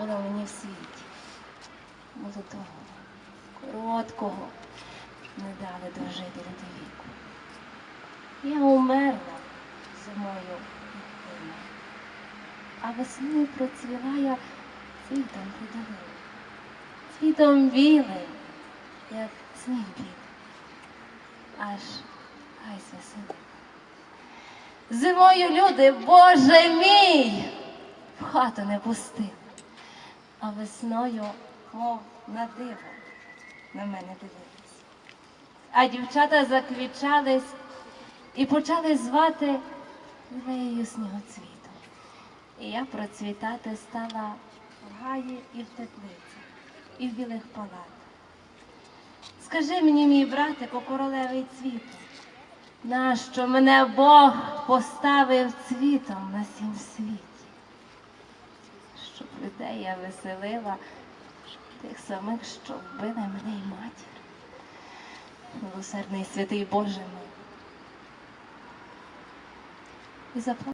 було мені в світі. Молодого, короткого, не дали дожити до віку. Я умерла зимою як а весною процвіла я цвітом придавила, цвітом білим, як сніг білий, аж хай звеселить. Зимою люди, Боже мій, в хату не пустили, а весною, мов на диво, на мене дивились. А дівчата заквічались і почали звати Леєю снігоцвітом. І я процвітати стала в гаї і в теплицях, і в білих палатах. Скажи мені, мій братику, королевий цвіту, нащо мене Бог поставив цвітом на сім світі? Людей я веселила, тих самих, що вбили мене і матір. Милосердний святий Боже мій. І.